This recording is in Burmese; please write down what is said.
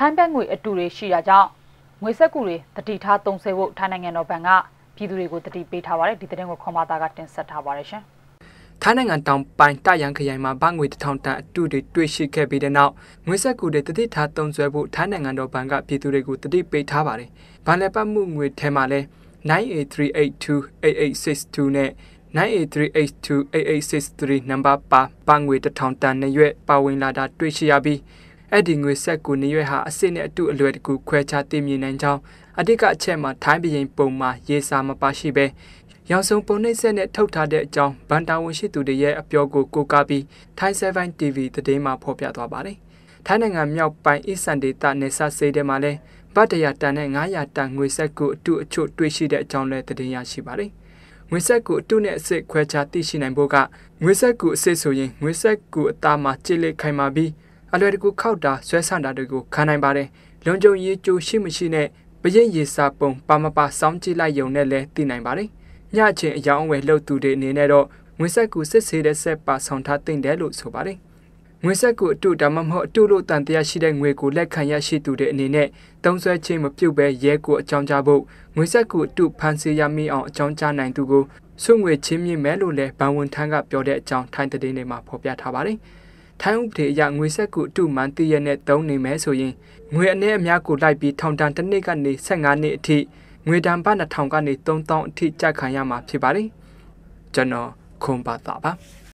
ထိုင်းဘက်ငွေအတူတွေရှိတာကြောင့်ငွေဆက်ကူတွေတတိထားသုံးဆွဲဖို့ထိုင်းနိုင်ငံတော်ဘဏ်ကပြည်သူတွေကိုတတိပေးထားပါတယ်ဒီသတင်းကိုခွန်မာတာကတင်ဆက်ထားပါတယ်ရှင်ထိုင်းနိုင်ငံတောင်ပိုင်းတရန်ခရိုင်မှာဗငွေတစ်ထောင်တန်အတုတွေတွေ့ရှိခဲ့ပြီးတဲ့နောက်ငွေဆက်ကူတွေတတိထားသုံးစွဲဖို့ထိုင်းနိုင်ငံတော်ဘဏ်ကပြည်သူတွေကိုတတိပေးထားပါတယ်။ဗန်လက်ပတ်မှုငွေထဲမှာလဲ9838288862နဲ့9838288863နံပါတ်ပါပငွေတစ်ထောင်တန်နှစ်ရွက်ပါဝင်လာတာတွေ့ရှိရပြီး အဲ့ဒီငွေဆက်ကူနှစ်ရွက်ဟာအစစ်နဲ့အတုအလွယ်တကူခွဲခြားသိမြင်နိုင်ကြောင်းအတိတ်ကအချက်မှာထိုင်းပြည်ရင်ပုံမှာရေးစာမပါရှိပဲရောင်စုံပုံနှိပ်ဆက်နဲ့ထုတ်ထားတဲ့အကြောင်းဗန်တာဝန်ရှိသူတွေရဲ့အပြောကိုကိုးကားပြီး Thai 7 TV သတင်းမှာဖော်ပြသွားပါတယ်။ထိုင်းနိုင်ငံမြောက်ပိုင်းအစ္စန်ဒေတာနယ်စပ်စေးထဲမှာလည်းဗတ်တရတန်နဲ့900တန်ငွေဆက်ကိုအတုအချို့တွေ့ရှိတဲ့အကြောင်းလည်းသတင်းရရှိပါတယ်။ငွေဆက်ကိုအတုနဲ့အစစ်ခွဲခြားသိရှိနိုင်ဖို့ကငွေဆက်ကိုအစစ်ဆိုရင်ငွေဆက်ကိုအသားမှာကြိတ်လက်ခိုင်မာပြီး အလွယ်တကူခောက်တာဆွဲဆန့်တာတွေကိုခံနိုင်ပါတယ်။လုံခြုံရေးကြိုရှိမရှိနဲ့ပရင်ရေစာပုံပါမပါစောင်းကြည့်လိုက်ရုံနဲ့လည်းသိနိုင်ပါတယ်။ညချင်းအယောင်းအဝယ်လှုပ်သူတွေအနေနဲ့တော့ငွေဆက်ကူစစ်ဆေးတဲ့ဆက်ပါဆောင်ထားတင်တယ်လို့ဆိုပါတယ်။ငွေဆက်ကူအတုဒါမှမဟုတ်အတုလို့တန်တရားရှိတဲ့ငွေကိုလက်ခံရရှိသူတွေအနေနဲ့တုံးဆွဲခြင်းမပြုတ်ပဲရဲကိုအကြောင်းကြားဖို့ငွေဆက်ကူအတုဖန်ဆီးရမိအောင်အကြောင်းကြားနိုင်သူကိုစွငွေချင်းမြင့်မယ်လို့လည်းဘန်ဝန်ထန်းကပြောတဲ့အကြောင်းထိုင်းသတင်းတွေမှာဖော်ပြထားပါတယ်။ ထိုင်းဥပဒေအရငွေဆက်ကူအတုမှန်တည့်ရနဲ့တုံးနေမယ်ဆိုရင်ငွေအနည်းအများကိုလိုက်ပြီးထောင်တန်းတစ်နှစ်ကနေ15နှစ်အထိငွေတန်ပ2000ကနေ3000အထိကြက်ခံရမှာဖြစ်ပါတယ်။ကျွန်တော်ခွန်ပါတာပါ